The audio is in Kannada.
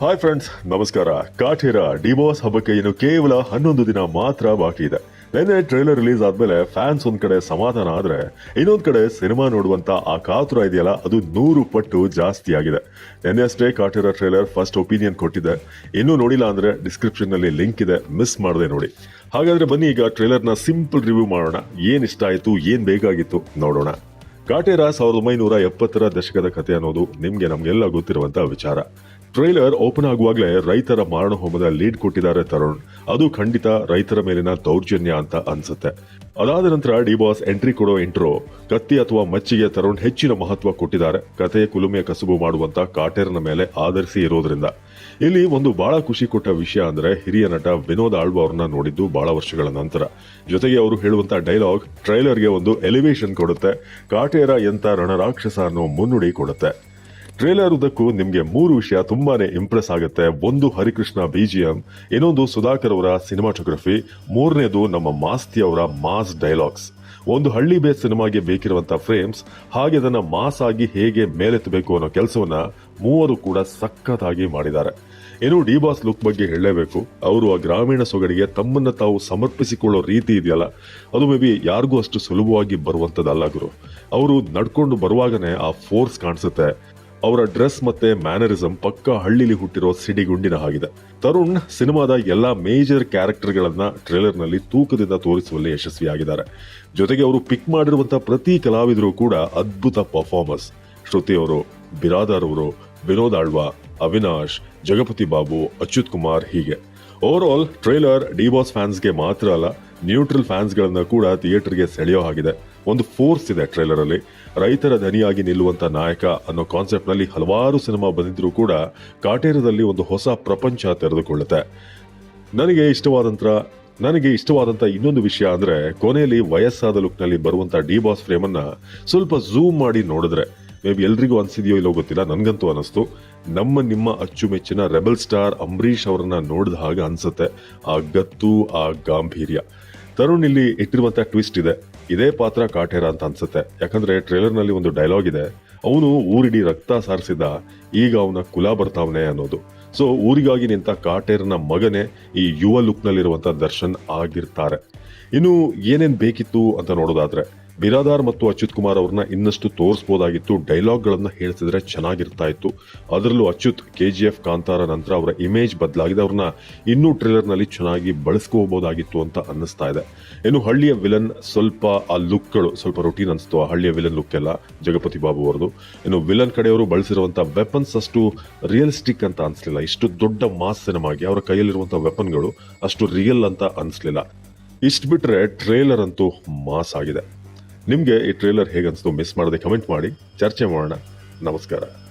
ಹಾಯ್ ಫ್ರೆಂಡ್ಸ್ ನಮಸ್ಕಾರ. ಕಾಠೇರ ಡಿವೋರ್ಸ್ ಹಬ್ಬಕ್ಕೆ ಇನ್ನು ಕೇವಲ ಹನ್ನೊಂದು ದಿನ ಮಾತ್ರ ಬಾಕಿ ಇದೆ. ನಿನ್ನೆ ಟ್ರೈಲರ್ ರಿಲೀಸ್ ಆದ್ಮೇಲೆ ಫ್ಯಾನ್ಸ್ ಒಂದ್ ಕಡೆ ಸಮಾಧಾನ ಆದ್ರೆ ಇನ್ನೊಂದ್ ಕಡೆ ಸಿನಿಮಾ ನೋಡುವಂತ ಆ ಕಾತುರ ಇದೆಯಲ್ಲ, ಅದು ನೂರು ಪಟ್ಟು ಜಾಸ್ತಿ ಆಗಿದೆ. ನಿನ್ನೆ ಅಷ್ಟೇ ಕಾಠೇರ ಟ್ರೈಲರ್ ಫಸ್ಟ್ ಒಪಿನಿಯನ್ ಕೊಟ್ಟಿದೆ. ಇನ್ನೂ ನೋಡಿಲ್ಲ ಅಂದ್ರೆ ಡಿಸ್ಕ್ರಿಪ್ಷನ್ನಲ್ಲಿ ಲಿಂಕ್ ಇದೆ ಮಿಸ್ ಮಾಡದೆ ನೋಡಿ. ಹಾಗಾದ್ರೆ ಬನ್ನಿ ಈಗ ಟ್ರೈಲರ್ನ ಸಿಂಪಲ್ ರಿವ್ಯೂ ಮಾಡೋಣ. ಏನ್ ಇಷ್ಟ ಆಯ್ತು, ಏನ್ ಬೇಕಾಗಿತ್ತು ನೋಡೋಣ. ಕಾಟೇರ ಸಾವಿರದ ಒಂಬೈನೂರ ಎಪ್ಪತ್ತರ ದಶಕದ ಕಥೆ ಅನ್ನೋದು ನಿಮ್ಗೆ ನಮ್ಗೆಲ್ಲ ಗೊತ್ತಿರುವಂತಹ ವಿಚಾರ. ಟ್ರೈಲರ್ ಓಪನ್ ಆಗುವಾಗಲೇ ರೈತರ ಮಾರಣ ಹೋಮದ ಲೀಡ್ ಕೊಟ್ಟಿದ್ದಾರೆ ತರುಣ್. ಅದು ಖಂಡಿತ ರೈತರ ಮೇಲಿನ ದೌರ್ಜನ್ಯ ಅಂತ ಅನ್ಸುತ್ತೆ. ಅದಾದ ನಂತರ ಡಿ ಬಾಸ್ ಎಂಟ್ರಿ ಕೊಡೋ ಇಂಟ್ರೋ, ಕತ್ತಿ ಅಥವಾ ಮಚ್ಚಿಗೆ ತರುಣ್ ಹೆಚ್ಚಿನ ಮಹತ್ವ ಕೊಟ್ಟಿದ್ದಾರೆ. ಕಥೆಯ ಕುಲುಮೆಯ ಕಸುಬು ಮಾಡುವಂತ ಕಾಟೇರ್ನ ಮೇಲೆ ಆಧರಿಸಿ ಇರೋದ್ರಿಂದ. ಇಲ್ಲಿ ಒಂದು ಬಹಳ ಖುಷಿ ಕೊಟ್ಟ ವಿಷಯ ಅಂದ್ರೆ ಹಿರಿಯ ನಟ ವಿನೋದ್ ಆಳ್ವ ಅವ್ರನ್ನ ನೋಡಿದ್ದು ಬಹಳ ವರ್ಷಗಳ ನಂತರ. ಜೊತೆಗೆ ಅವರು ಹೇಳುವಂತ ಡೈಲಾಗ್ ಟ್ರೈಲರ್ಗೆ ಒಂದು ಎಲಿವೇಶನ್ ಕೊಡುತ್ತೆ. ಕಾಟೇರ ಎಂತ ರಣರಾಕ್ಷಸ ಅನ್ನೋ ಮುನ್ನುಡಿ ಕೊಡುತ್ತೆ. ಟ್ರೇಲರ್ ಉದ್ದಕ್ಕೂ ನಿಮಗೆ ಮೂರು ವಿಷಯ ತುಂಬಾನೇ ಇಂಪ್ರೆಸ್ ಆಗುತ್ತೆ. ಒಂದು ಹರಿಕೃಷ್ಣ ಬಿಜಿಎಂ ಇನ್ನೊಂದು ಸುಧಾಕರ್ ಅವರ ಸಿನಿಮಾಟೋಗ್ರಫಿ ಮೂರನೇದು ನಮ್ಮ ಮಾಸ್ತಿ ಅವರ ಮಾಸ್ ಡೈಲಾಗ್ಸ್ ಒಂದು ಹಳ್ಳಿ ಬೇಸ್ ಸಿನಿಮಾಗೆ ಬೇಕಿರುವಂತಹ ಫ್ರೇಮ್ಸ್ ಹಾಗೆ ಅದನ್ನ ಮಾಸ್ ಆಗಿ ಹೇಗೆ ಮೇಲೆತ್ತಬೇಕು ಅನ್ನೋ ಕೆಲಸವನ್ನ ಮೂವರು ಕೂಡ ಸಖತ್ತಾಗಿ ಮಾಡಿದ್ದಾರೆ. ಇನ್ನು ಡಿ ಬಾಸ್ ಲುಕ್ ಬಗ್ಗೆ ಹೇಳಲೇಬೇಕು. ಅವರು ಆ ಗ್ರಾಮೀಣ ಸೊಗಡಿಗೆ ತಮ್ಮನ್ನ ತಾವು ಸಮರ್ಪಿಸಿಕೊಳ್ಳೋ ರೀತಿ ಇದೆಯಲ್ಲ, ಅದು ಮೇ ಬಿ ಯಾರಿಗೂ ಅಷ್ಟು ಸುಲಭವಾಗಿ ಬರುವಂತದ್ದಲ್ಲ ಗುರು. ಅವರು ನಡ್ಕೊಂಡು ಬರುವಾಗನೇ ಆ ಫೋರ್ಸ್ ಕಾಣಿಸುತ್ತೆ. ಅವರ ಡ್ರೆಸ್ ಮತ್ತೆ ಮ್ಯಾನರಿಸಂ ಪಕ್ಕ ಹಳ್ಳಿಲಿ ಹುಟ್ಟಿರೋ ಸಿಡಿಗುಂಡಿನ ಹಾಗಿದೆ. ತರುಣ್ ಸಿನಿಮಾದ ಎಲ್ಲಾ ಮೇಜರ್ ಕ್ಯಾರೆಕ್ಟರ್ಗಳನ್ನ ಟ್ರೇಲರ್ನಲ್ಲಿ ತೂಕದಿಂದ ತೋರಿಸುವಲ್ಲಿ ಯಶಸ್ವಿಯಾಗಿದ್ದಾರೆ. ಜೊತೆಗೆ ಅವರು ಪಿಕ್ ಮಾಡಿರುವಂತಹ ಪ್ರತಿ ಕಲಾವಿದರು ಕೂಡ ಅದ್ಭುತ ಪರ್ಫಾರ್ಮೆನ್ಸ್ ಶ್ರುತಿ ಅವರು, ಬಿರಾದಾರ್ ಅವರು, ವಿನೋದ್ ಆಳ್ವ, ಅವಿನಾಶ್, ಜಗಪತಿ ಬಾಬು, ಅಚ್ಯುತ್ ಕುಮಾರ್ ಹೀಗೆ. ಓವರ್ ಆಲ್ ಟ್ರೇಲರ್ ಡಿಬಾಸ್ ಫ್ಯಾನ್ಸ್ಗೆ ಮಾತ್ರ ಅಲ್ಲ ನ್ಯೂಟ್ರಲ್ ಫ್ಯಾನ್ಸ್ಗಳನ್ನ ಕೂಡ ಥಿಯೇಟರ್ಗೆ ಸೆಳೆಯೋ ಹಾಗಿದೆ. ಒಂದು ಫೋರ್ಸ್ ಇದೆ ಟ್ರೈಲರ್ ಅಲ್ಲಿ ರೈತರ ಧನಿಯಾಗಿ ನಿಲ್ಲುವಂತ ನಾಯಕ ಅನ್ನೋ ಕಾನ್ಸೆಪ್ಟ್ನಲ್ಲಿ ಹಲವಾರು ಸಿನಿಮಾ ಬಂದಿದ್ರು ಕೂಡ ಕಾಟೇರದಲ್ಲಿ ಒಂದು ಹೊಸ ಪ್ರಪಂಚ ತೆರೆದುಕೊಳ್ಳುತ್ತೆ. ನನಗೆ ಇಷ್ಟವಾದಂತ ನನಗೆ ಇಷ್ಟವಾದಂತ ಇನ್ನೊಂದು ವಿಷಯ ಅಂದ್ರೆ ಕೊನೆಯಲ್ಲಿ ವಯಸ್ಸಾದ ಲುಕ್ನಲ್ಲಿ ಬರುವಂತ ಡಿ ಬಾಸ್ ಫ್ರೇಮ್ ಅನ್ನ ಸ್ವಲ್ಪ ಝೂಮ್ ಮಾಡಿ ನೋಡಿದ್ರೆ. ಮೇ ಬಿ ಎಲ್ರಿಗೂ ಅನ್ಸಿದೆಯೋ ಇಲ್ಲೋ ಗೊತ್ತಿಲ್ಲ, ನನಗಂತೂ ಅನಿಸ್ತು. ನಮ್ಮ ನಿಮ್ಮ ಅಚ್ಚುಮೆಚ್ಚಿನ ರೆಬಲ್ ಸ್ಟಾರ್ ಅಂಬರೀಷ್ ಅವರನ್ನ ನೋಡಿದ ಹಾಗೆ ಅನ್ಸುತ್ತೆ. ಆ ಗತ್ತು, ಆ ಗಾಂಭೀರ್ಯ. ತರುಣ್ ಇಲ್ಲಿ ಇಟ್ಟಿರುವಂತ ಟ್ವಿಸ್ಟ್ ಇದೆ. ಇದೇ ಪಾತ್ರ ಕಾಟೇರ ಅಂತ ಅನ್ಸುತ್ತೆ. ಯಾಕಂದ್ರೆ ಟ್ರೇಲರ್ನಲ್ಲಿ ಒಂದು ಡೈಲಾಗ್ ಇದೆ. ಅವನು ಊರಿಡಿ ರಕ್ತ ಸಾರಿಸಿದ, ಈಗ ಅವನ ಕುಲ ಬರ್ತಾವನೆ ಅನ್ನೋದು. ಸೊ ಊರಿಗಾಗಿ ನಿಂತ ಕಾಟೇರ್ನ ಮಗನೇ ಈ ಯುವ ಲುಕ್ ನಲ್ಲಿರುವಂತ ದರ್ಶನ್ ಆಗಿರ್ತಾರೆ. ಇನ್ನು ಏನೇನ್ ಬೇಕಿತ್ತು ಅಂತ ನೋಡೋದಾದ್ರೆ ಬಿರಾದಾರ್ ಮತ್ತು ಅಚ್ಯುತ್ ಕುಮಾರ್ ಅವ್ರನ್ನ ಇನ್ನಷ್ಟು ತೋರಿಸಬಹುದಾಗಿತ್ತು ಡೈಲಾಗ್ಗಳನ್ನು ಹೇಳ್ತಿದ್ರೆ ಚೆನ್ನಾಗಿರ್ತಾ ಇತ್ತು ಅದರಲ್ಲೂ Achyut K G F Kantara ನಂತರ ಅವರ ಇಮೇಜ್ ಬದಲಾಗಿದೆ. ಅವ್ರನ್ನ ಇನ್ನೂ ಟ್ರೇಲರ್ನಲ್ಲಿ ಚೆನ್ನಾಗಿ ಬಳಸ್ಕೋಬಹುದಾಗಿತ್ತು ಅಂತ ಅನ್ನಿಸ್ತಾ ಇದೆ ಇನ್ನು ಹಳ್ಳಿಯ ವಿಲನ್ ಸ್ವಲ್ಪ ಆ ಲುಕ್ಗಳು, ಸ್ವಲ್ಪ ರೊಟೀನ್ ಅನಿಸ್ತು ಆ ಹಳ್ಳಿಯ ವಿಲನ್ ಲುಕ್ ಎಲ್ಲ ಜಗಪತಿ ಬಾಬು ಅವರದು ಇನ್ನು ವಿಲನ್ ಕಡೆಯವರು ಬಳಸಿರುವಂಥ ವೆಪನ್ಸ್ ಅಷ್ಟು ರಿಯಲಿಸ್ಟಿಕ್ ಅಂತ ಅನಿಸ್ಲಿಲ್ಲ. ಇಷ್ಟು ದೊಡ್ಡ ಮಾಸ್ ಸಿನಿಮಾಗೆ ಅವರ ಕೈಯಲ್ಲಿರುವಂಥ ವೆಪನ್ಗಳು ಅಷ್ಟು ರಿಯಲ್ ಅಂತ ಅನಿಸ್ಲಿಲ್ಲ. ಇಷ್ಟು ಬಿಟ್ರೆ ಟ್ರೇಲರ್ ಅಂತೂ ಮಾಸ್ ಆಗಿದೆ. ನಿಮ್ಗೆ ಈ ಟ್ರೇಲರ್ ಹೇಗನ್ನಿಸ್ತು ಮಿಸ್ ಮಾಡದೆ ಕಮೆಂಟ್ ಮಾಡಿ. ಚರ್ಚೆ ಮಾಡೋಣ. ನಮಸ್ಕಾರ.